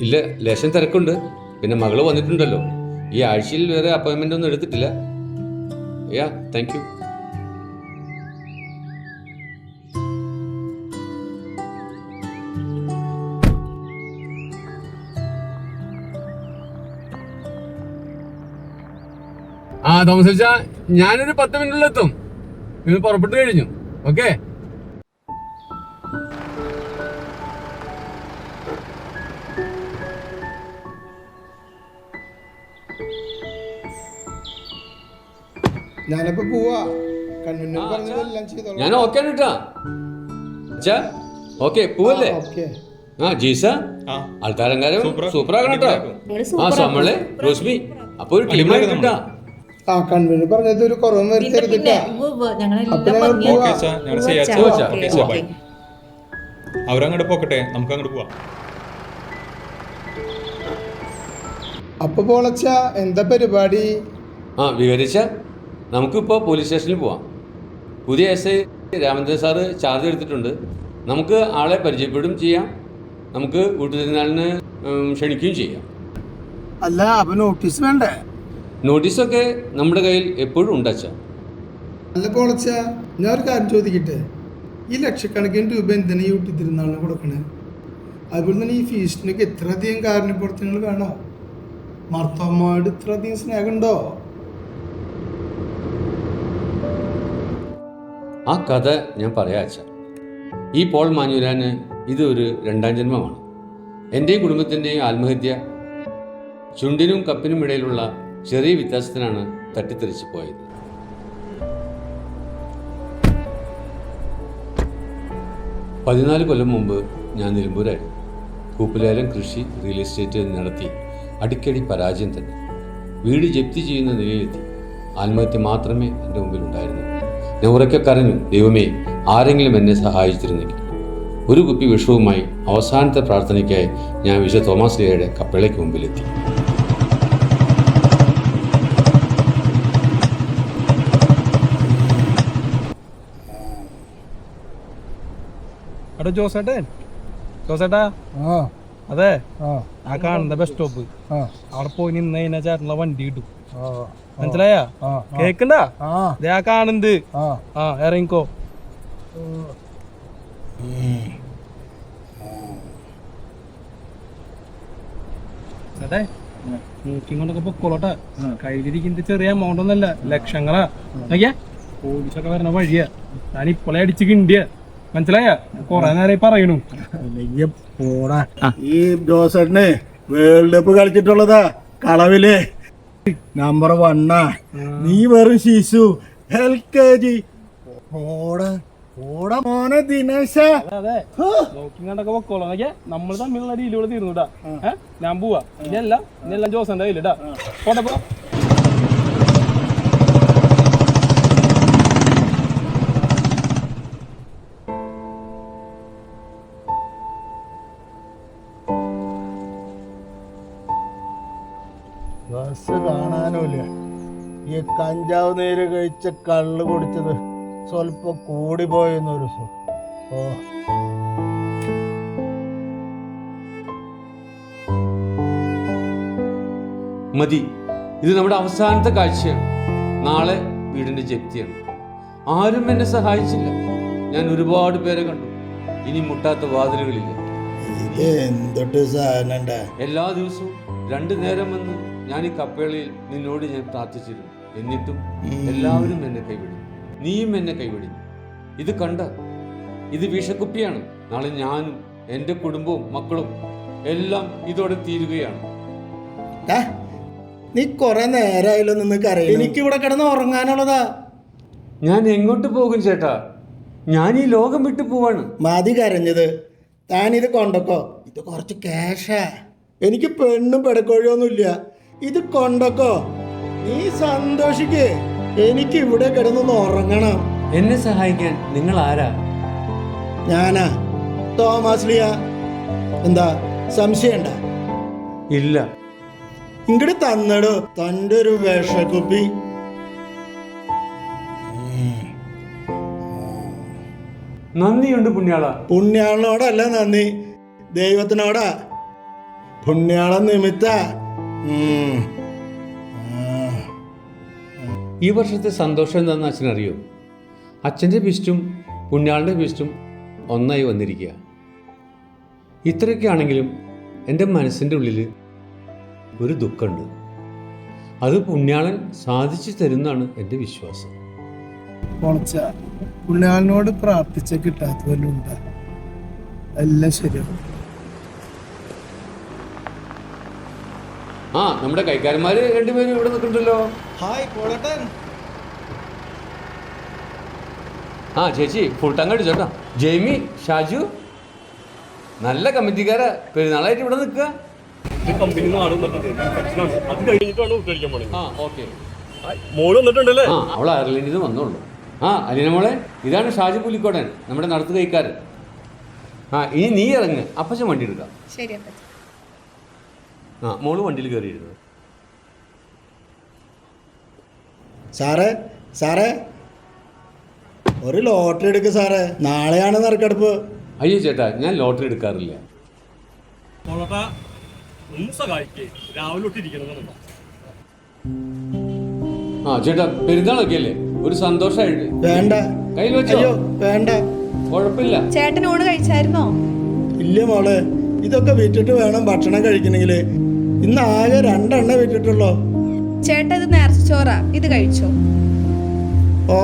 ഇല്ല ലേശം തിരക്കുണ്ട്. പിന്നെ മകൾ വന്നിട്ടുണ്ടല്ലോ. ഈ ആഴ്ചയിൽ വേറെ അപ്പോയിൻമെന്റ് ഒന്നും എടുത്തിട്ടില്ല. യാ താങ്ക് യു ആ തോമസ് ഞാനൊരു പത്ത് മിനിറ്റിൽ എത്തും. നിങ്ങൾ പുറപ്പെട്ടു കഴിഞ്ഞു. ഓക്കെ ഞാനിപ്പോ പോവാ. കൺവീനർ പറഞ്ഞതെല്ലാം ചെയ്തോളാം. ഞാൻ ഓക്കെ ആണ് കേട്ടാ അച്ഛാ ഓക്കെ പോവല്ലേ? ഓക്കെ ആ ജീസ ആ. ആൾക്കാരങ്കാരം സൂപ്പറാ. സൂപ്പർ ആകണം കേട്ടോ. ആ സമ്മൾ റോസ്മി അപ്പൊ ഒരു ടീമായി കിട്ടാ ആ കൺവീനർ പറഞ്ഞത് ഒരു കുറവും. അവരങ്ങോട്ട് പോക്കട്ടെ? നമുക്ക് അങ്ങോട്ട് പോവാം. അപ്പൊ പോളച്ച എന്താ പരിപാടി? ആ വിവരിച്ച. നമുക്കിപ്പോൾ പോലീസ് സ്റ്റേഷനിൽ പോവാം. പുതിയ S I Ramachandran sir charge എടുത്തിട്ടുണ്ട്. നമുക്ക് ആളെ പരിചയപ്പെടും ചെയ്യാം. നമുക്ക് കൂട്ടുതിരുന്നാളിന് ക്ഷണിക്കുകയും ചെയ്യാം. അല്ല അപ്പൊ നോട്ടീസ് വേണ്ടേ? നോട്ടീസൊക്കെ നമ്മുടെ കയ്യിൽ എപ്പോഴും ഉണ്ട് അച്ഛാ. അല്ല പോളച്ച ഞാൻ ഒരു കാര്യം ചോദിക്കട്ടെ? ഈ ലക്ഷക്കണക്കിന് രൂപ എന്തിനാ ഈ ഊട്ടിത്തിരുന്നാളിന് കൊടുക്കണേ? അതുപോലെ തന്നെ ഈ ഫീസിനൊക്കെ ഇത്രയധികം കാരണപ്രവർത്തനങ്ങൾ വേണോ? മർത്തമ്മയോട് ഇത്രയധികം സ്നേഹമുണ്ടോ? ആ കഥ ഞാൻ പറയാ അച്ഛ ഈ പോൾ മാഞ്ഞുരാന് ഇതൊരു രണ്ടാം ജന്മമാണ്. എന്റെയും കുടുംബത്തിന്റെയും ആത്മഹത്യ ചുണ്ടിനും കപ്പിനും ഇടയിലുള്ള ചെറിയ വ്യത്യാസത്തിനാണ് തട്ടിത്തെറിച്ച് പോയത്. പതിനാല് കൊല്ലം മുമ്പ് ഞാൻ നിലമ്പൂരായിരുന്നു കൂപ്പുലേലം കൃഷി റിയൽ എസ്റ്റേറ്റ് നടത്തി അടിക്കടി പരാജയം തന്നെ. വീട് ജപ്തി ചെയ്യുന്ന നിലയിലെത്തി. ആത്മഹത്യ മാത്രമേ എന്റെ മുമ്പിൽ ഉറക്കെ കരഞ്ഞു ദൈവമേ ആരെങ്കിലും എന്നെ സഹായിച്ചിരുന്നെങ്കിൽ. ഒരു കുപ്പി വിഷവുമായി അവസാനത്തെ പ്രാർത്ഥനയ്ക്കായി ഞാൻ വിശുദ്ധ തോമസ് ലിയയുടെ കപ്പിളയ്ക്ക് മുമ്പിലെത്തി. എടാ ജോസേട്ടൻ ജോസേട്ടാ. ആ. അതെ ആ. ആ കാണുന്ന ബസ് സ്റ്റോപ്പ് ആ. അവിടെ പോയി നിന്ന് കഴിഞ്ഞാൽ ചേട്ടനുള്ള വണ്ടി കിട്ടും. ആ. മനസ്സിലായ? കേക്കണ്ട? ദേ ആ കാണുന്നത് ആ. ഇറങ്ങിക്കോ. അതെ നോക്കിങ്ങോട്ടൊക്കെ പൊക്കോളട്ടെ. കയ്യിലിരിക്കുന്നത് ചെറിയ എമൗണ്ട് ഒന്നല്ല ലക്ഷങ്ങളാ. നോക്കിയാ പോലീസൊക്കെ വരണ വഴിയാ. ഞാൻ ഇപ്പോളെ അടിച്ച് കിണ്ടിയ. മനസ്സിലായ? കൊറേ നേരം പറയണു. പോടാ. ഈ ജോസേട്ടന് വേൾഡ് കപ്പ് കളിച്ചിട്ടുള്ളതാ കളവിൽ. നമ്പർ വണ്ണാ നീ വെറും ശിശു. L K G. പോടാ പോടാ മോനെ ദിനേശ. അതെ നോക്കിങ്ങാണ്ടൊക്കെ പൊക്കോളാം. നോക്കിയാ നമ്മൾ തമ്മിലുള്ള രീതിയിലൂടെ തീർന്നുട്ടാ ഞാൻ പോവാ. ഇനിയല്ല ഇനിയെല്ലാം ജോസന്റെ കയ്യിലിട്ടാ പോട്ടെ പോ. കഞ്ചാവ് നീര് കഴിച്ച കള്ള് കുടിച്ചത് സ്വല്പം കൂടി പോയെന്നൊരു സു ഓ. മതി. ഇത് നമ്മുടെ അവസാനത്തെ കാഴ്ചയാണ്. നാളെ വീടിന്റെ ജപ്തിയാണ്. ആരും എന്നെ സഹായിച്ചില്ല. ഞാൻ ഒരുപാട് പേരെ കണ്ടു. ഇനി മുട്ടാത്ത വാതിലുകളില്ല. എല്ലാ ദിവസവും രണ്ടു നേരം വന്ന് ഞാൻ ഈ കപ്പേളയിൽ നിന്നോട് ഞാൻ പ്രാർത്ഥിച്ചിരുന്നു. എന്നിട്ടും എല്ലാവരും എന്നെ കൈവിടും. നീയും എന്നെ കൈവിടും. ഇത് കണ്ട ഇത് വിഷക്കുപ്പിയാണ് നാളെ ഞാനും എന്റെ കുടുംബവും മക്കളും എല്ലാം ഇതോടെ തീരുകയാണ്. നീ കൊറേ നേരമായല്ലോ നിനക്ക് അറിയാം എനിക്ക് ഇവിടെ കിടന്ന് ഉറങ്ങാനുള്ളതാ. ഞാൻ എങ്ങോട്ട് പോകും ചേട്ടാ? ഞാൻ ഈ ലോകം വിട്ടു പോവാണ്. മതി കരഞ്ഞത്. താൻ ഇത് കൊണ്ടക്കോ. ഇത് കുറച്ച് ക്യാഷാ എനിക്ക് പെണ്ണും പെടക്കോഴിയൊന്നുമില്ല. ഇത് കൊണ്ടക്കോ. നീ സന്തോഷിക്കേ. എനിക്ക് ഇവിടെ കിടന്നൊന്ന് ഉറങ്ങണം. എന്നെ സഹായിക്കാൻ നിങ്ങൾ ആരാ? ഞാനാ. തോമസ് ലിയ. എന്താ സംശയണ്ട ഇല്ല. ഇങ്ങോട്ട് തന്നടോ. തന്റെ ഒരു വേഷക്കുപ്പി. നന്ദിയുണ്ട് പുണ്യാള. പുണ്യാളനോടല്ല നന്ദി. ദൈവത്തിനോടാ. പുണ്യാള നിമിത്ത. ഈ വർഷത്തെ സന്തോഷം എന്താണെന്ന് അച്ഛനറിയോ? അച്ഛന്റെ ബിസ്റ്റും പുണ്യാളിന്റെ ബിസ്റ്റും ഒന്നായി വന്നിരിക്കുക. ഇത്രയൊക്കെ ആണെങ്കിലും എന്റെ മനസ്സിന്റെ ഉള്ളിൽ ഒരു ദുഃഖമുണ്ട്. അത് പുണ്യാളൻ സാധിച്ചു തരുന്നതാണ് എന്റെ വിശ്വാസം. പുണ്യാളിനോട് പ്രാർത്ഥിച്ച കിട്ടാത്തവരുണ്ട് എല്ലാം ശരിയാവും. ആ നമ്മുടെ കൈക്കാരന്മാർ രണ്ടുപേരും ഇവിടെ നിൽക്കുന്നുണ്ടല്ലോ ഹായ് കോളട്ടൻ ആ ചേച്ചി ഫുൾ ടങ് അടിച്ചോട്ടോ. ജെയ്മി ഷാജു നല്ല കമ്മിറ്റിക്കാര. പെരുന്നാളായിട്ട് ഇവിടെ നിൽക്കുക. കമ്പനി അത് കഴിഞ്ഞിട്ടാണ് പോണത്. ആ ഓക്കെ. മോൾ വന്നിട്ടുണ്ടല്ലേ? ആ അവൾ അയർലൻഡിൽ നിന്ന് വന്നോളൂ. ആ അലീന മോളെ ഇതാണ് ഷാജു പുലിക്കോടൻ നമ്മുടെ നടത്തു കൈക്കാരൻ. ആ ഇനി നീ ഇറങ്ങ്. അപ്പച്ചൻ വണ്ടി എടുക്കാം. ശരി അപ്പച്ച ആ മോൾ വണ്ടിയിൽ കയറിയിരുന്നു സാറേ സാറേ. ഒരു ലോട്ടറി എടുക്ക് സാറേ. നാളെയാണ് നറുക്കെടുപ്പ്. അയ്യോ ചേട്ടാ ഞാൻ ലോട്ടറി എടുക്കാറില്ല. മോളട്ടാ ഒന്ന് സഹായിക്കേ. രാവിലെ തൊട്ടിരിക്കണം ആ ചേട്ടാ പെരുന്നാളൊക്കെ അല്ലേ? ഒരു സന്തോഷമായിട്ട് വേണ്ട. കയ്യിൽ വെച്ചോ? അയ്യോ വേണ്ട. കുഴപ്പമില്ല. ചേട്ടൻ ഊണ് കഴിച്ചായിരുന്നോ? ഇല്ല മോളെ ഇതൊക്കെ വിറ്റിട്ട് വേണം ഭക്ഷണം കഴിക്കണമെങ്കിൽ ഇന്ന് ആകെ രണ്ടെണ്ണ വെച്ചിട്ടുള്ളോ? ചേട്ടാ ഇത് നേർച്ചോറാ ഇത് കഴിച്ചോ? ഓ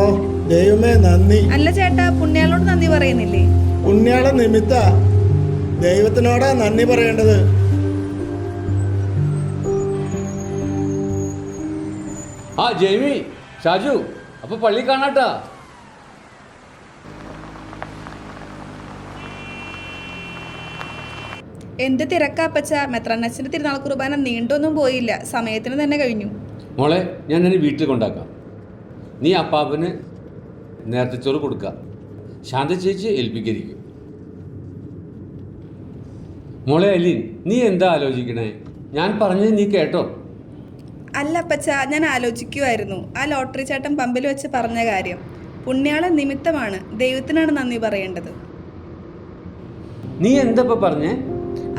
ദൈവമേ നന്ദി. അല്ല ചേട്ടാ പുണ്യാളോട് നന്ദി പറയുന്നില്ലേ? പുണ്യാള നിമിത്ത ദൈവത്തിനോടാ നന്ദി പറയേണ്ടത്. ആ ജെയ്മി ഷാജു അപ്പൊ പള്ളി കാണാട്ടാ. എന്ത് തിരക്കാപ്പച്ച മെത്രാനച്ഛന്റെ തിരുനാൾ കുർബാന നീണ്ടൊന്നും പോയില്ല. സമയത്തിന് തന്നെ കഴിഞ്ഞു. മോളെ ഞാൻ നിന്നെ വീട്ടിൽ കൊണ്ടാക്കാം. നീ അപ്പാപ്പന് നേരത്തെ ചോറ് കൊടുക്കുക ശാന്ത ചേച്ചി ഏൽപ്പിക്കരിക്കും മോളെ അലീൻ നീ എന്താ ആലോചിക്കണേ? ഞാൻ പറഞ്ഞത് നീ കേട്ടോ. അല്ല അപ്പച്ച ഞാൻ ആലോചിക്കുമായിരുന്നു ആ ലോട്ടറി ചേട്ടൻ പമ്പിൽ വെച്ച് പറഞ്ഞ കാര്യം. പുണ്യാള നിമിത്തമാണ് ദൈവത്തിനാണ് നന്ദി പറയേണ്ടത്. നീ എന്താ പറഞ്ഞേ?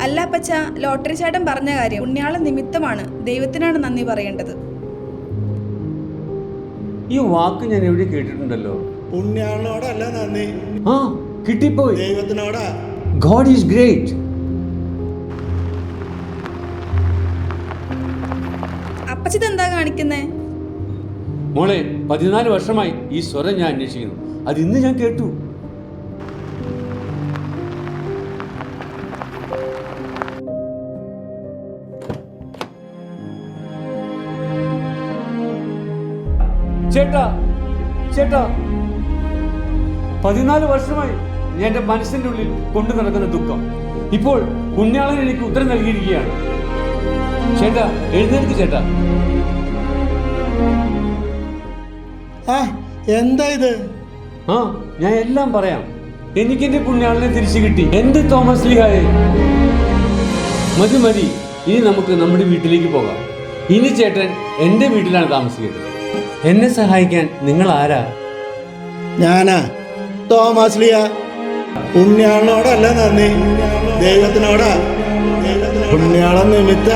അല്ല അപ്പച്ച ലോട്ടറി ചേട്ടൻ പറഞ്ഞ കാര്യം ഉണ്ണിയാളെ നിമിത്തമാണ് ദൈവത്തിനാണ് നന്ദി പറയേണ്ടത്. ഈ വാക്ക് ഞാൻ എവിടെ കേട്ടിട്ടുണ്ടല്ലോ? പുണ്യാളിനോടല്ല നന്ദി. ആ കിട്ടിപ്പോയി. ദൈവത്തിനോടാ. ഗോഡ് ഈസ് ഗ്രേറ്റ് അപ്പച്ചിത് എന്താ കാണിക്കുന്നേ? മോളെ പതിനാല് വർഷമായി ഈ സ്വരം ഞാൻ അന്വേഷിക്കുന്നു. അത് ഇന്ന് ഞാൻ കേട്ടു. ചേട്ടാ ചേട്ടാ. പതിനാല് വർഷമായി എന്റെ മനസ്സിന്റെ ഉള്ളിൽ കൊണ്ടു നടക്കുന്ന ദുഃഖം. ഇപ്പോൾ പുണ്യാളൻ എനിക്ക് ഉത്തരം നൽകിയിരിക്കുകയാണ്. ചേട്ടാ എഴുന്നേൽക്ക് ചേട്ടാ. ആ എന്താ ഇത്? ആ ഞാൻ എല്ലാം പറയാം. എനിക്ക് എന്റെ പുണ്യാളനെ തിരിച്ചു കിട്ടി. എന്റെ തോമസ് ലിഹായ? മതി മതി. ഇനി നമുക്ക് നമ്മുടെ വീട്ടിലേക്ക് പോകാം. ഇനി ചേട്ടൻ എന്റെ വീട്ടിലാണ് താമസിക്കുന്നത്. എന്നെ സഹായിക്കാൻ നിങ്ങൾ ആരാ ഞാനാ. തോമസ് ലിയ. പുണ്യാളിനോടല്ല നന്ദി. ദൈവത്തിനോടാ. പുണ്യാളം നിമിത്ത